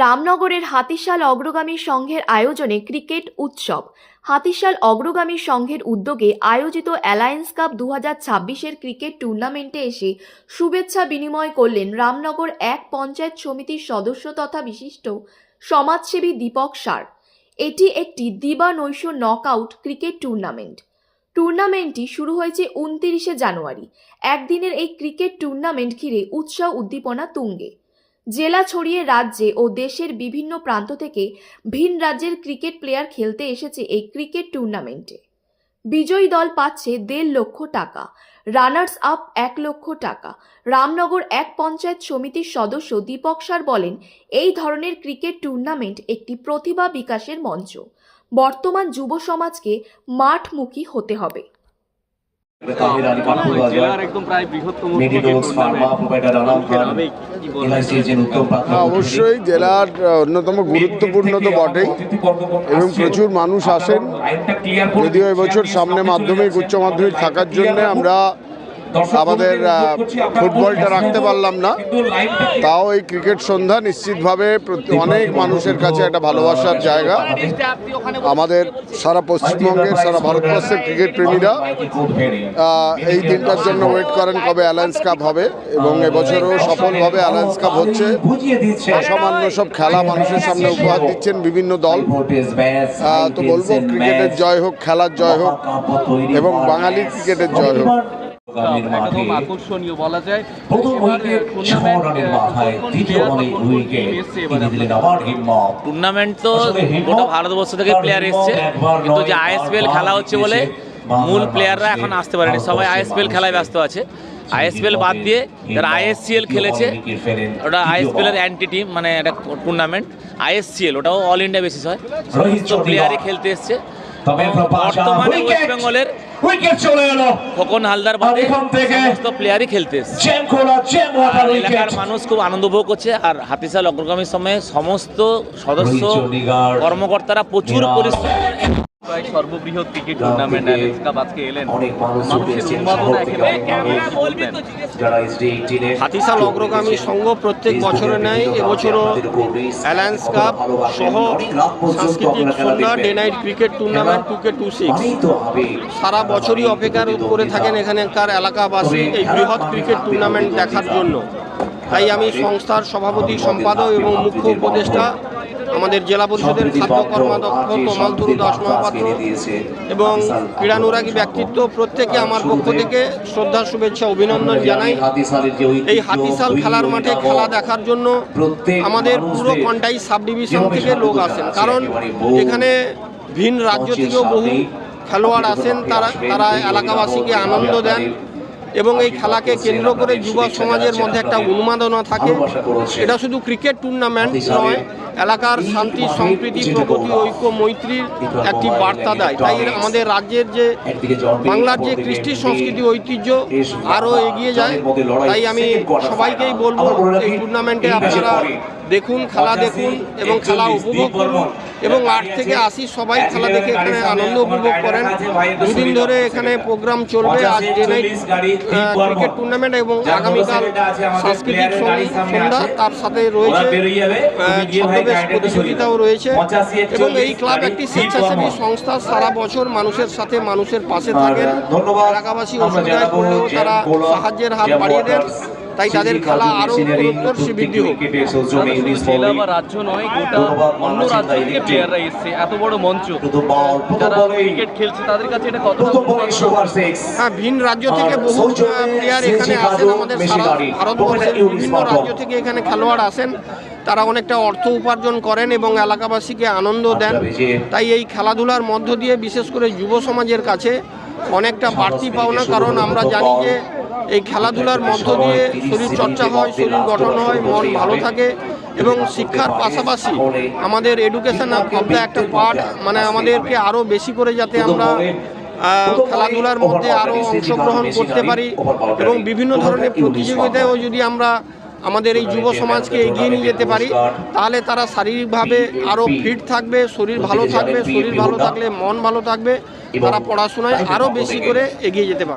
রামনগরের হাতিশাল অগ্রগামী সংঘের আয়োজনে ক্রিকেট উৎসব। হাতিশাল অগ্রগামী সংঘের উদ্যোগে আয়োজিত অ্যালায়েন্স কাপ দু হাজার ছাব্বিশের ক্রিকেট টুর্নামেন্টে এসে শুভেচ্ছা বিনিময় করলেন রামনগর এক পঞ্চায়েত সমিতির সদস্য তথা বিশিষ্ট সমাজসেবী দীপক সার। এটি একটি দিবানৈশ নকআউট ক্রিকেট টুর্নামেন্ট। টুর্নামেন্টটি শুরু হয়েছে উনতিরিশে জানুয়ারি। একদিনের এই ক্রিকেট টুর্নামেন্ট ঘিরে উৎসাহ উদ্দীপনা তুঙ্গে। জেলা ছড়িয়ে রাজ্যে ও দেশের বিভিন্ন প্রান্ত থেকে ভিন রাজ্যের ক্রিকেট প্লেয়ার খেলতে এসেছে এই ক্রিকেট টুর্নামেন্টে। বিজয়ী দল পাচ্ছে দেড় লক্ষ টাকা রানার্স আপ এক লক্ষ টাকা। রামনগর এক পঞ্চায়েত সমিতির সদস্য দীপক সার বলেন, এই ধরনের ক্রিকেট টুর্নামেন্ট একটি প্রতিভা বিকাশের মঞ্চ। বর্তমান যুব সমাজকে মাঠমুখী হতে হবে। অবশ্যই জেলার অন্যতম গুরুত্বপূর্ণ তো বটেই। এবং প্রচুর মানুষ আসেন। যদিও এবছর সামনে মাধ্যমিক উচ্চ মাধ্যমিক থাকার জন্য আমরা আমাদের ফুটবলটা রাখতে পারলাম না। তাও এই ক্রিকেট সন্ধ্যা নিশ্চিতভাবে প্রতি- অনেক মানুষের কাছে একটা ভালোবাসার জায়গা। আমাদের সারা পশ্চিমবঙ্গের সারা ভারতবর্ষের ক্রিকেট প্রেমীরা এই দিনটার জন্য ওয়েট করেন কবে অ্যালায়েন্স কাপ হবে এবং এবছরও সফলভাবে অ্যালায়েন্স কাপ হচ্ছে। অসামান্য সব খেলা মানুষের সামনে উপহার দিচ্ছেন বিভিন্ন দল। তো বলব ক্রিকেটের জয় হোক খেলার জয় হোক এবং বাঙালি ক্রিকেটের জয় হোক। একদম আকর্ষণীয় বলা যায়। টুর্নামেন্ট, তো গোটা ভারতবর্ষ থেকে প্লেয়ার এসছে। কিন্তু যে আইএসপিএল খেলা হচ্ছে বলে মূল প্লেয়াররা এখন আসতে পারেনি। সবাই আইএসপিএল খেলায় ব্যস্ত আছে। আইএসপিএল বাদ দিয়ে যারা আইএসসিএল খেলেছে ওটা আইএসপিএল এর অ্যান্টি টিম মানে একটা টুর্নামেন্ট আইএসসিএল ওটাও অল ইন্ডিয়া বেসিস হয়। প্লেয়ারই খেলতে এসছে। তবে বর্তমানে ওয়েস্ট বেঙ্গলের উইকেট চলে এলো। খোকন হালদার বাদে এখান থেকে সমস্ত প্লেয়ারই খেলতে জ্যাম খোলা জ্যাম ওয়াটার উইকেট এলাকার মানুষ খুব আনন্দ উপভোগ করছে। আর হাতিশাল অগ্রগামীর সময়ে সমস্ত সদস্য কর্মকর্তারা প্রচুর পরিশ্রম প্রায় সর্ববৃহৎ ক্রিকেট টুর্নামেন্ট অ্যালেক্স কাপ আজকে এলেন। অনেক মানুষের উন্মাদনা একেবারে হাতিশাল অগ্রগামী সংঘ প্রত্যেক বছরে নেয়। এবছরও অ্যালায়েন্স কাপ সহ সাংস্কৃতিক সন্ধ্যা day night cricket tournament two K two six সারা বছরই অপেক্ষা করে থাকেন এখানকার এলাকাবাসী এই বৃহৎ ক্রিকেট টুর্নামেন্ট দেখার জন্য। তাই আমি সংস্থার সভাপতি সম্পাদক এবং মুখ্য উপদেষ্টা আমাদের জেলা পরিষদের খাদ্য কর্মাধ্যক্ষ কমাল তরু দাস মহাপাত্র এবং ক্রীড়ানুরাগী ব্যক্তিত্ব প্রত্যেকে আমার পক্ষ থেকে শ্রদ্ধা শুভেচ্ছা অভিনন্দন জানাই। এই হাতিশাল খেলার মাঠে খেলা দেখার জন্য আমাদের পুরো কন্টাই সাব ডিভিশন থেকে লোক আসেন। কারণ এখানে ভিন রাজ্য থেকেও বহু খেলোয়াড় আসেন তারা তারা এলাকাবাসীকে আনন্দ দেন। এবং এই খেলাকে কেন্দ্র করে যুব সমাজের মধ্যে একটা উন্মাদনা থাকে। এটা শুধু ক্রিকেট টুর্নামেন্ট নয় এলাকার শান্তি সম্প্রীতি প্রগতি ঐক্য মৈত্রীর একটি বার্তা দেয়। তাই আমাদের রাজ্যের যে বাংলার যে কৃষ্টি সংস্কৃতি ঐতিহ্য আরও এগিয়ে যায়। তাই আমি সবাইকেই বলব এই টুর্নামেন্টে আপনারা দেখুন খেলা দেখুন এবং খেলা উপভোগ করুন এবং আট থেকে আশি সবাই খেলা দেখে এখানে আনন্দ উপভোগ করেন। দুদিন ধরে এখানে প্রোগ্রাম চলবে। আজ ডে নাইট ক্রিকেট টুর্নামেন্ট এবং আগামীকাল সাংস্কৃতিক সন্ধ্যা তার সাথে রয়েছে ছদ্মবেশ প্রতিযোগিতাও রয়েছে এবং এই ক্লাব একটি স্বেচ্ছাসেবী সংস্থা সারা বছর মানুষের সাথে মানুষের পাশে থাকেন। এলাকাবাসী অসুবিধায় পড়লেও তারা সাহায্যের হাত বাড়িয়ে দেন। তাই তাদের খেলা আরও উত্তর বৃদ্ধি হোক শুধু জেলা বা রাজ্য নয় গোটা অন্য রাজ্য থেকে প্লেয়াররা এসছে এত বড় মঞ্চ। যারা ক্রিকেট খেলছে তাদের কাছে এটা কত হ্যাঁ ভিন রাজ্য থেকে বহু প্লেয়ার এখানে আসেন আমাদের সারা ভারতবর্ষের বিভিন্ন রাজ্য থেকে এখানে খেলোয়াড় আসেন। তারা অনেকটা অর্থ উপার্জন করেন এবং এলাকাবাসীকে আনন্দ দেন। তাই এই খেলাধুলার মধ্য দিয়ে বিশেষ করে যুব সমাজের কাছে অনেকটা বাড়তি পাওনা কারণ আমরা জানি যে এই খেলাধুলার মধ্য দিয়ে শরীর চর্চা হয়, শরীর গঠন হয়, মন ভালো থাকে এবং শিক্ষার পাশাপাশি আমাদের এডুকেশন অফ দ্য একটা পার্ট মানে আমাদেরকে আরও বেশি করে যাতে আমরা খেলাধুলার মধ্যে আরও অংশগ্রহণ করতে পারি এবং বিভিন্ন ধরনের প্রতিযোগিতায়ও যদি আমরা আমাদের এই যুব সমাজকে এগিয়ে নিয়ে যেতে পারি, তাহলে তারা শারীরিকভাবে আরও ফিট থাকবে, শরীর ভালো থাকবে, শরীর ভালো থাকলে মন ভালো থাকবে, তারা পড়াশোনায় আরও বেশি করে এগিয়ে যেতে পারবে।